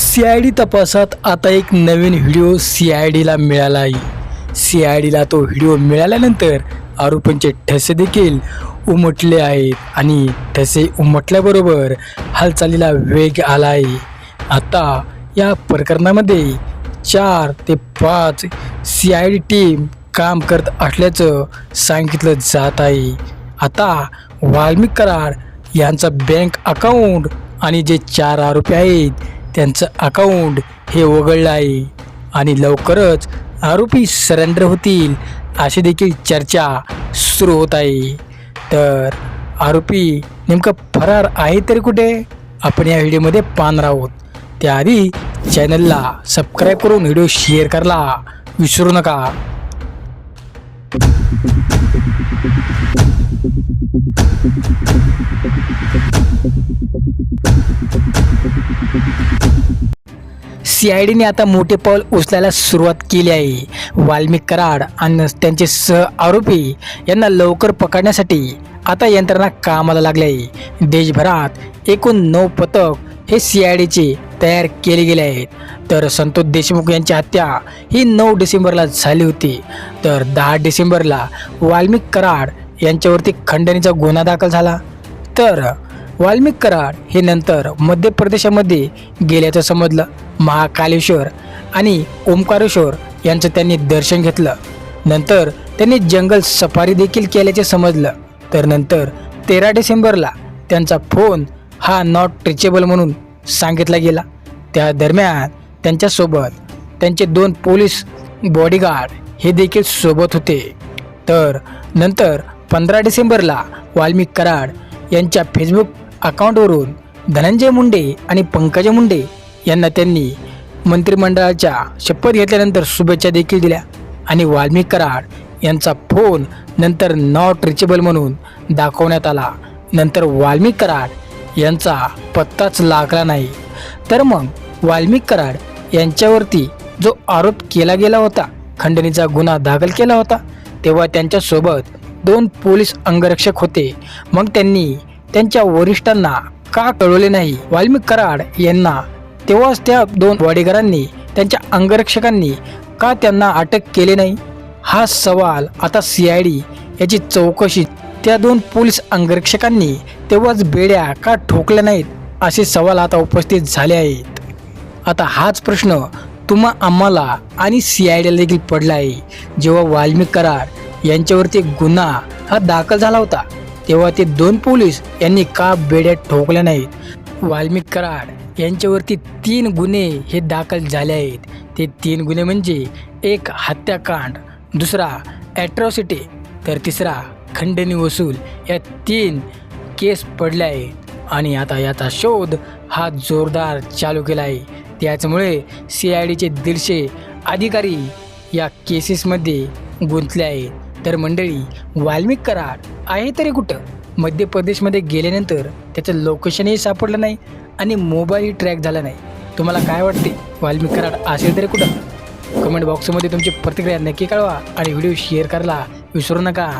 C I D तपासात आता एक नवीन व्हिडिओ सी आय डीला मिळाला आहे. सी आय डीला तो व्हिडिओ मिळाल्यानंतर आरोपींचे ठसे देखील उमटले आहेत आणि ठसे उमटल्याबरोबर हालचालीला वेग आला आहे. आता या प्रकरणामध्ये चार ते पाच सी आय डी टीम काम करत असल्याचं सांगितलं जात आहे. आता वाल्मिक कराड यांचा बँक अकाउंट आणि जे चार आरोपी आहेत त्यांचं अकाउंट हे वगळलं आहे. आणि लवकरच आरोपी सरेंडर होतील अशी देखील चर्चा सुरू होत आहे. तर आरोपी नेमकं फरार आहे तरी कुठे? आपण या व्हिडिओमध्ये पाहणार आहोत. त्याआधी चॅनलला सबस्क्राईब करून व्हिडिओ शेअर करायला विसरू नका. सी आय डीने आता मोठे पाऊल उचलायला सुरुवात केली आहे. वाल्मिक कराड आणि त्यांचे सह आरोपी यांना लवकर पकडण्यासाठी आता यंत्रणा कामाला लागली आहे. देशभरात एकूण नऊ पथक हे सी आय डीचे तयार केले गेले आहेत. तर संतोष देशमुख यांची हत्या ही नऊ डिसेंबरला झाली होती. तर दहा डिसेंबरला वाल्मिक कराड यांच्यावरती खंडणीचा गुन्हा दाखल झाला. तर वाल्मिक कराड हे नंतर मध्य प्रदेशामध्ये गेल्याचं समजलं. महाकालेश्वर आणि ओंकारेश्वर यांचं त्यांनी दर्शन घेतलं. नंतर त्यांनी जंगल सफारी देखील केल्याचे समजलं. तर नंतर तेरा डिसेंबरला त्यांचा फोन हा नॉट रिचेबल म्हणून सांगितला गेला. त्या दरम्यान त्यांच्यासोबत त्यांचे दोन पोलीस बॉडीगार्ड हे देखील सोबत होते. तर नंतर पंधरा डिसेंबरला वाल्मिक कराड यांच्या फेसबुक अकाउंटवरून धनंजय मुंडे आणि पंकजा मुंडे यांना त्यांनी मंत्रिमंडळाच्या शपथ घेतल्यानंतर शुभेच्छा देखील दिल्या आणि वाल्मिक कराड यांचा फोन नंतर नॉट रिचेबल म्हणून दाखवण्यात आला. नंतर वाल्मिक कराड यांचा पत्ताच लागला नाही. तर मग वाल्मिक कराड यांच्यावरती जो आरोप केला गेला होता खंडणीचा गुन्हा दाखल केला होता तेव्हा त्यांच्यासोबत दोन पोलीस अंगरक्षक होते. मग त्यांनी त्यांच्या वरिष्ठांना का कळवले नाही? वाल्मिक कराड यांना तेव्हाच त्या दोन वाडेकरांनी त्यांच्या अंगरक्षकांनी का त्यांना अटक केले नाही? हा सवाल आता सी आय डी याची चौकशी त्या दोन पोलीस अंगरक्षकांनी तेव्हाच बेड्या का ठोकल्या नाहीत असे सवाल आता उपस्थित झाले आहेत. आता हाच प्रश्न तुम्हा आम्हाला आणि सी आय डीला देखील पडला आहे. जेव्हा वाल्मिक कराड यांच्यावरती एक गुन्हा हा दाखल झाला होता तेव्हा ते दोन पोलीस यांनी का बेड्या ठोकल्या नाहीत? वाल्मिक कराड यांच्यावरती तीन गुन्हे हे दाखल झाले आहेत. ते तीन गुन्हे म्हणजे एक हत्याकांड दुसरा ॲट्रॉसिटी तर तिसरा खंडणी वसूल. या तीन केस पडले आहेत आणि आता याचा शोध हा जोरदार चालू केला आहे त्याचमुळे सी आय डीचे दीडशे अधिकारी या केसेसमध्ये गुंतले आहेत तर मंडळी वाल्मिक कराड आहे तरी कुठं? मध्य प्रदेशमध्ये गेल्यानंतर त्याचं लोकेशनही सापडलं नाही आणि मोबाईलही ट्रॅक झाला नाही. तुम्हाला काय वाटते? वाल्मिक कराड असेल तरी कुठं? कमेंट बॉक्समध्ये तुमची प्रतिक्रिया नक्की कळवा आणि व्हिडिओ शेअर करायला विसरू नका.